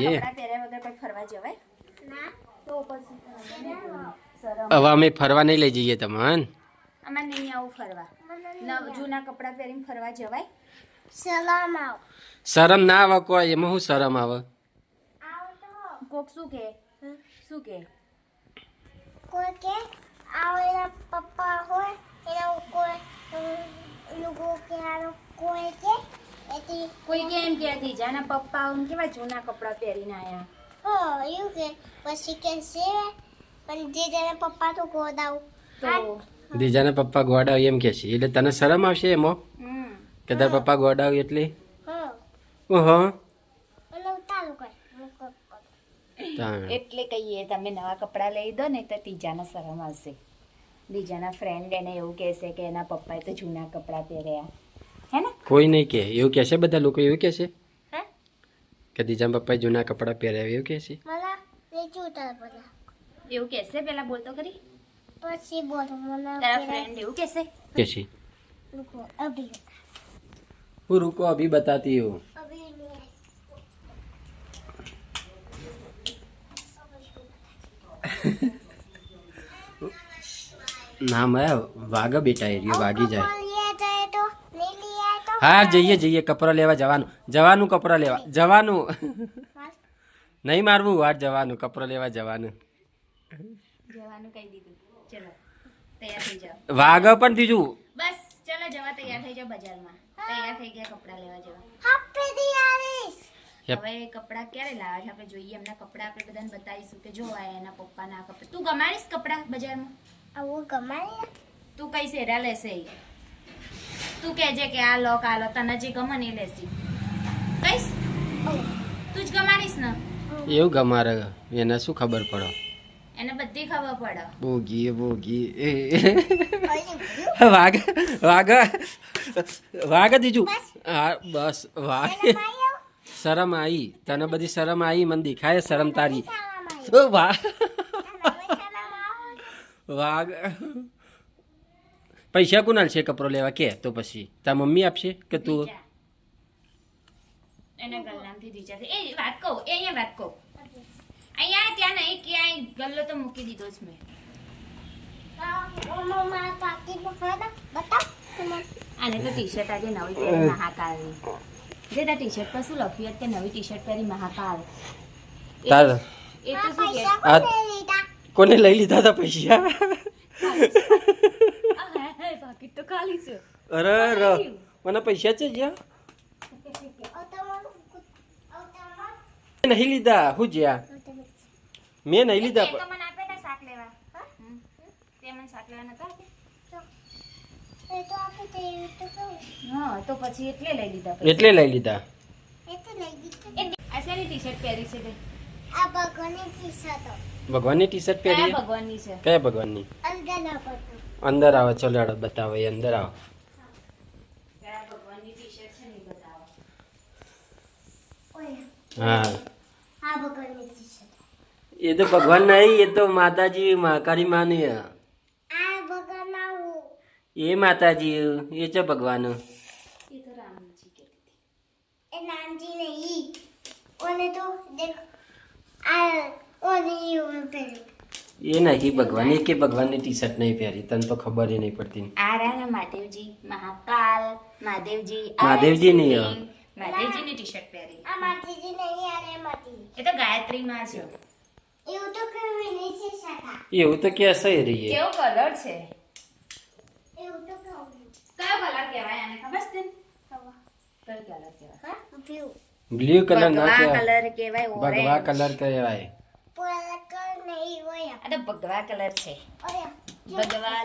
જઈએ હવે અમે ફરવા નહીં લઈ જઈએ તમને. અમારે નહીં આવું ફરવા. જૂના કપડાં પહેરીને ફરવા જવાય? આવ. શરમ ના આવે કોઈ એમાં શું શરમ આવે? કોક શું કે? શું કે? કોઈ કે આવેલા પપ્પા હોય એના કોઈ લોકો કે આનો કોઈ કે. કોઈ કે એમ જાના પપ્પા આમ કેવા જૂના કપડાં પહેરીને આયા? હો એવું કે. પછી કે છે પણ જે જેના પપ્પા તો ગોદાવ. તો? દીજાના પપ્પા ગોડાવ એમ કે છે. એટલે તને શરમ આવશે એમો? હમ. કે તારા પપ્પા ગોડાવ એટલે? હા. ઓહો. એટલે કહીએ તમે નવા કપડાં લઈ દો ને તો ત્રીજાના શરમ આવશે. બીજાના ફ્રેન્ડ એને એવું કહેશે કે એના પપ્પાએ તો જૂના કપડાં પહેર્યા. હે ને કોઈ નહીં કે એવું કહેશે બધા લોકો એવું કહેશે હે કે દીજાના પપ્પાએ જૂના કપડાં પહેર્યા એવું કહેશે મને નીચે ઉતાર બધા એવું કહેશે પેલા બોલતો કરી પછી બોલો મને તારા પેલા ફ્રેન્ડ એવું કહેશે કહેશે લોકો અભી હું રૂકો અભી બતાતી હું અભી નહીં ના મેં વાગે બેટા એ રહ્યો વાગી જાય પપ્પા લીએ જાય તો નહીં લીએ તો હા જઈએ જઈએ. કપડા લેવા જવાનું. જવાનું કપડા લેવા. જવાનું. નહીં મારવું વાર જવાનું. કપડા લેવા જવાનું. જવાનું કહી દીધું. ચલો તૈયાર થઈ જાઓ. વાઘ પણ બીજું. બસ ચલો જવા તૈયાર થઈ જાઓ બજારમાં. તૈયાર થઈ ગયા કપડાં લેવા જવા. હાપી દિયારીસ હવે કપડાં ક્યારે લાવે છે? આપણે જોઈએ એમના કપડા આપણે બધાને બતાવીશું કે જો આ એના પપ્પાના કપડાં. તું ગમાડીશ કપડાં બજારમાં? આવું તું કઈ સેરા લેશે? તું કહેજે કે આ લો આ લો તને જે ગમે ને લેસી કઈશ તું જ ગમાડીશ ને? એવું ગમારે એને શું ખબર પડે? એને બધી ખબર પડે. બોગી બોગી એ. વાગ વાગ વાગ દીજુ. હા બસ વાગ શરમ આવી તને બધી શરમ આવી મને દેખાય શરમ તારી. વાઘ વાગ પૈસા કોના છે કપડો લેવા કે તો પછી તાર મમ્મી આપશે કે તું? એના ગલ્લામાંથી રીચા છે. એ વાત કહું એ અહીંયા વાત કહું. અહીંયા ત્યાં નહીં ક્યાંય ગલ્લો તો મૂકી દીધો છે મેં. આને તો ટી શર્ટ આજે નવી પહેરી જે તાર ટી શર્ટ પર શું લખ્યું કે નવી ટી શર્ટ પહેરી મહાકાલ તાર એ તો શું કોને લઈ લીધા હતા પૈસા? પાકીટ તો ખાલી છે. અરે ર મને પૈસા છે જ્યાં? નહીં લીધા. હું જ્યાં? મેં નહીં લીધા. એટલે લઈ લીધા એટલે લઈ લીધા. ટી શર્ટ પહેરી છે તે ભગવાનની ટી શર્ટ કયા પહેરી? ભગવાનની છે? કયા ભગવાનની? અંદર આવો ચલો હેડો બતાવો એ અંદર આવો. કયા ભગવાનની છે ને બતાવો. હા. એ તો ભગવાન નહીં એ તો માતાજી મહાકાળી માની એ માતાજી એ છે ભગવાન. એ તો રામજી એ નાનજી નહીં. ઓને તો દેખ આ એ નહીં ભગવાન કે ભગવાનની ટી શર્ટ નહીં પહેરી તને તો ખબર એ નહીં પડતી. આ રહ્યા મહાદેવજી મહાકાલ મહાદેવજી મહાદેવજી નહીં. મહાદેવજીની ટી શર્ટ પહેરી. આ માતીજી નહીં આને માતી એ તો ગાયત્રી માં છે. એવું તો કેવી નહીં છે શાખા. એવું તો કે હશે રહી કેવો કલર છે? એવું તો કહું કયો કલર કહેવાય? આને ખબર છે? કયો કલર કહેવાય? હા? બ્લુ બ્લુ કલર ના કહેવાય. કલર કહેવાય ભગવા કલર કહેવાય. પૂરા કર નહીં હોય. આ તો ભગવા કલર છે. ભગવા